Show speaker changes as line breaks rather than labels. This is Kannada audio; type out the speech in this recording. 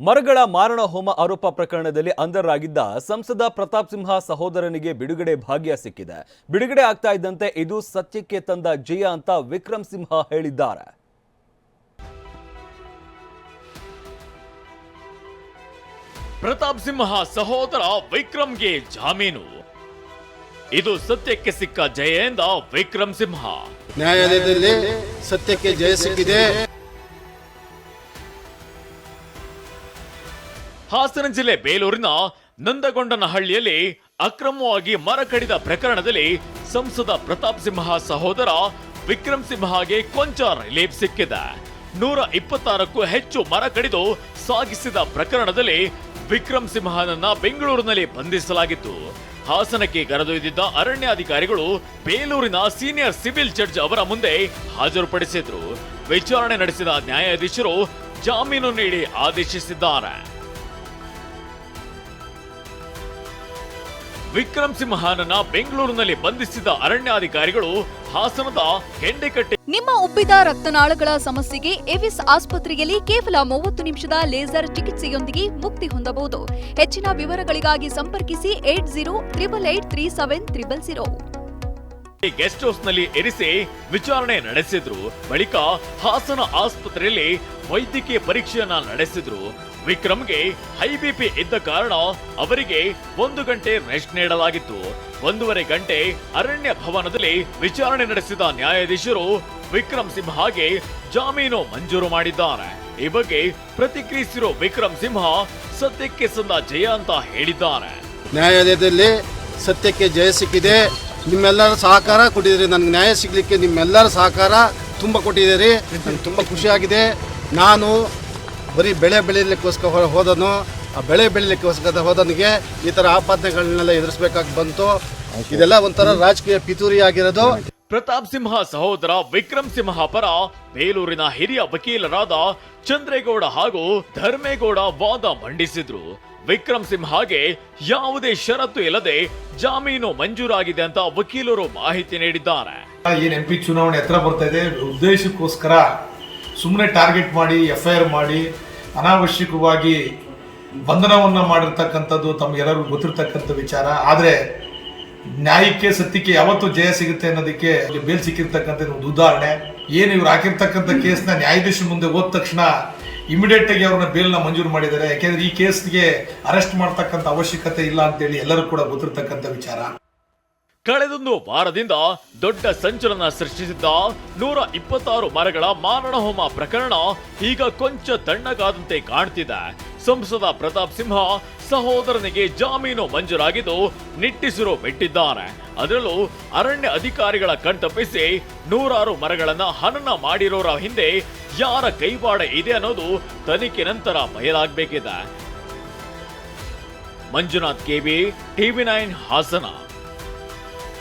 ಮರಗಳ ಮಾರಣ ಹೋಮ ಆರೋಪ ಪ್ರಕರಣದಲ್ಲಿ ಅಂಧರಾಗಿದ್ದ ಸಂಸದ ಪ್ರತಾಪ್ ಸಿಂಹ ಸಹೋದರನಿಗೆ ಬಿಡುಗಡೆ ಭಾಗ್ಯ ಸಿಕ್ಕಿದೆ. ಬಿಡುಗಡೆ ಆಗ್ತಾ ಇದ್ದಂತೆ ಇದು ಸತ್ಯಕ್ಕೆ ತಂದ ಜಯ ಅಂತ ವಿಕ್ರಮ್ ಸಿಂಹ ಹೇಳಿದ್ದಾರೆ.
ಪ್ರತಾಪ್ ಸಿಂಹ ಸಹೋದರ ವಿಕ್ರಮ್ಗೆ ಜಾಮೀನು. ಇದು ಸತ್ಯಕ್ಕೆ ಸಿಕ್ಕ ಜಯ ಎಂದ ವಿಕ್ರಮ್ ಸಿಂಹ.
ನ್ಯಾಯಾಲಯದಲ್ಲಿ ಸತ್ಯಕ್ಕೆ ಜಯ ಸಿಕ್ಕಿದೆ.
ಹಾಸನ ಜಿಲ್ಲೆ ಬೇಲೂರಿನ ನಂದಗೊಂಡನಹಳ್ಳಿಯಲ್ಲಿ ಅಕ್ರಮವಾಗಿ ಮರ ಕಡಿದ ಪ್ರಕರಣದಲ್ಲಿ ಸಂಸದ ಪ್ರತಾಪ್ ಸಿಂಹ ಸಹೋದರ ವಿಕ್ರಮ್ ಸಿಂಹಗೆ ಕೊಂಚ ರಿಲೀಫ್ ಸಿಕ್ಕಿದೆ. ನೂರ ಇಪ್ಪತ್ತಾರಕ್ಕೂ ಹೆಚ್ಚು ಮರ ಕಡಿದು ಸಾಗಿಸಿದ ಪ್ರಕರಣದಲ್ಲಿ ವಿಕ್ರಮ್ ಸಿಂಹನನ್ನ ಬೆಂಗಳೂರಿನಲ್ಲಿ ಬಂಧಿಸಲಾಗಿತ್ತು. ಹಾಸನಕ್ಕೆ ಕರೆದೊಯ್ದಿದ್ದ ಅರಣ್ಯಾಧಿಕಾರಿಗಳು ಬೇಲೂರಿನ ಸೀನಿಯರ್ ಸಿವಿಲ್ ಜಡ್ಜ್ ಅವರ ಮುಂದೆ ಹಾಜರುಪಡಿಸಿದ್ರು. ವಿಚಾರಣೆ ನಡೆಸಿದ ನ್ಯಾಯಾಧೀಶರು ಜಾಮೀನು ನೀಡಿ ಆದೇಶಿಸಿದ್ದಾರೆ. ವಿಕ್ರಮ್ ಸಿಂಹನನ್ನ ಬೆಂಗಳೂರಿನಲ್ಲಿ ಬಂಧಿಸಿದ ಅರಣ್ಯಾಧಿಕಾರಿಗಳು ಹಾಸನದ ಹೆಂಡೆಕಟ್ಟೆ
ನಿಮ್ಮ ಉಬ್ಬಿದ ರಕ್ತನಾಳಗಳ ಸಮಸ್ಯೆಗೆ ಎವಿಸ್ ಆಸ್ಪತ್ರೆಯಲ್ಲಿ ಕೇವಲ ಮೂವತ್ತು ನಿಮಿಷದ ಲೇಸರ್ ಚಿಕಿತ್ಸೆಯೊಂದಿಗೆ ಮುಕ್ತಿ ಹೊಂದಬಹುದು. ಹೆಚ್ಚಿನ ವಿವರಗಳಿಗಾಗಿ ಸಂಪರ್ಕಿಸಿ eight zero triple eight three seven triple zero.
Guest ಹೌಸ್ನಲ್ಲಿ ಇರಿಸಿ ವಿಚಾರಣೆ ನಡೆಸಿದ್ರು. ಬಳಿಕ ಹಾಸನ ಆಸ್ಪತ್ರೆಯಲ್ಲಿ ವೈದ್ಯಕೀಯ ಪರೀಕ್ಷೆಯನ್ನ ನಡೆಸಿದ್ರು. ವಿಕ್ರಮ್ಗೆ ಹೈ ಬಿಪಿ ಇದ್ದ ಕಾರಣ ಅವರಿಗೆ ಒಂದು ಗಂಟೆ ರೆಸ್ಟ್ ನೀಡಲಾಗಿತ್ತು. ಒಂದೂವರೆ ಗಂಟೆ ಅರಣ್ಯ ಭವನದಲ್ಲಿ ವಿಚಾರಣೆ ನಡೆಸಿದ ನ್ಯಾಯಾಧೀಶರು ವಿಕ್ರಮ್ ಹಾಗೆ ಜಾಮೀನು ಮಂಜೂರು ಮಾಡಿದ್ದಾರೆ. ಈ ಬಗ್ಗೆ ಪ್ರತಿಕ್ರಿಯಿಸಿರೋ ವಿಕ್ರಮ್ ಸಿಂಹ, ಸತ್ಯಕ್ಕೆ ಸಂದ ಜಯ ಅಂತ ಹೇಳಿದ್ದಾರೆ.
ನ್ಯಾಯಾಲಯದಲ್ಲಿ ಸತ್ಯಕ್ಕೆ ಜಯ ಸಿಕ್ಕಿದೆ. ನಿಮ್ಮೆಲ್ಲರ ಸಹಕಾರ ಕೊಟ್ಟಿದ್ದೀರಿ. ನನಗೆ ನ್ಯಾಯ ಸಿಗಲಿಕ್ಕೆ ನಿಮ್ಮೆಲ್ಲರ ಸಹಕಾರ ತುಂಬ ಕೊಟ್ಟಿದ್ದೀರಿ. ನನಗೆ ತುಂಬ ಖುಷಿಯಾಗಿದೆ ನಾನು ಬರೀ ಬೆಳೆ ಬೆಳೀಲಿಕ್ಕೋಸ್ಕರ ಹೋದನು. ಆ ಬೆಳೆ ಬೆಳೀಲಿಕ್ಕೋಸ್ಕರ ಹೋದನಿಗೆ ಈ ಥರ ಆಪಾದನೆಗಳನ್ನೆಲ್ಲ ಎದುರಿಸ್ಬೇಕಾಗಿ ಬಂತು. ಇದೆಲ್ಲ ಒಂಥರ ರಾಜಕೀಯ ಪಿತೂರಿ ಆಗಿರೋದು.
ಪ್ರತಾಪ್ ಸಿಂಹ ಸಹೋದರ ವಿಕ್ರಮ್ ಸಿಂಹ ಪರ ಬೇಲೂರಿನ ಹಿರಿಯ ವಕೀಲರಾದ ಚಂದ್ರೇಗೌಡ ಹಾಗೂ ಧರ್ಮೇಗೌಡ ವಾದ ಮಂಡಿಸಿದ್ರು. ವಿಕ್ರಮ್ ಸಿಂಹಗೆ ಯಾವುದೇ ಷರತ್ತು ಇಲ್ಲದೆ ಜಾಮೀನು ಮಂಜೂರಾಗಿದೆ ಅಂತ ವಕೀಲರು ಮಾಹಿತಿ ನೀಡಿದ್ದಾರೆ.
ಏನ್ ಎಂಪಿ ಚುನಾವಣೆ ಹತ್ರ ಬರ್ತಾ ಇದೆ, ಉದ್ದೇಶಕ್ಕೋಸ್ಕರ ಸುಮ್ಮನೆ ಟಾರ್ಗೆಟ್ ಮಾಡಿ ಎಫ್ ಐ ಆರ್ ಮಾಡಿ, ಅನಾವಶ್ಯಕವಾಗಿ ಬಂಧನವನ್ನ ಮಾಡಿರ್ತಕ್ಕಂಥದ್ದು ತಮ್ಗೆಲ್ಲರಿಗೂ ಗೊತ್ತಿರ್ತಕ್ಕಂಥ ವಿಚಾರ. ಆದ್ರೆ ನ್ಯಾಯಕ್ಕೆ ಸತ್ಯಕ್ಕೆ ಯಾವತ್ತು ಜಯ ಸಿಗುತ್ತೆ ಅನ್ನೋದಕ್ಕೆ ಬೇಲ್ ಸಿಕ್ಕಿರ್ತಕ್ಕಂಥ ಒಂದು ಉದಾಹರಣೆ. ಏನು ಇವ್ರು ಹಾಕಿರ್ತಕ್ಕಂಥ ಕೇಸ್ನ ನ್ಯಾಯಾಧೀಶ ಮುಂದೆ ಹೋದ ತಕ್ಷಣ ಇಮಿಡಿಯೇಟ್ ಆಗಿ ಅವ್ರನ್ನ ಬೇಲ್ನ ಮಂಜೂರು ಮಾಡಿದ್ದಾರೆ. ಯಾಕೆಂದ್ರೆ ಈ ಕೇಸ್ಗೆ ಅರೆಸ್ಟ್ ಮಾಡ್ತಕ್ಕಂಥ ಅವಶ್ಯಕತೆ ಇಲ್ಲ ಅಂತೇಳಿ ಎಲ್ಲರೂ ಕೂಡ ಗೊತ್ತಿರ್ತಕ್ಕಂಥ ವಿಚಾರ.
ಕಳೆದೊಂದು ವಾರದಿಂದ ದೊಡ್ಡ ಸಂಚಲನ ಸೃಷ್ಟಿಸಿದ್ದ ನೂರ ಇಪ್ಪತ್ತಾರು ಮರಗಳ ಮಾರಣ ಹೋಮ ಪ್ರಕರಣ ಈಗ ಕೊಂಚ ತಣ್ಣಗಾದಂತೆ ಕಾಣ್ತಿದೆ. ಸಂಸದ ಪ್ರತಾಪ್ ಸಿಂಹ ಸಹೋದರನಿಗೆ ಜಾಮೀನು ಮಂಜೂರಾಗಿದ್ದು ನಿಟ್ಟಿಸಿರು ಬಿಟ್ಟಿದ್ದಾರೆ. ಅದರಲ್ಲೂ ಅರಣ್ಯ ಅಧಿಕಾರಿಗಳ ಕಣ್ತಪ್ಪಿಸಿ ನೂರಾರು ಮರಗಳನ್ನ ಹನನ ಮಾಡಿರೋರ ಹಿಂದೆ ಯಾರ ಕೈವಾಡ ಇದೆ ಅನ್ನೋದು ತನಿಖೆ ನಂತರ ಬಯಲಾಗಬೇಕಿದೆ. Manjunath, K B TV nine Hassan.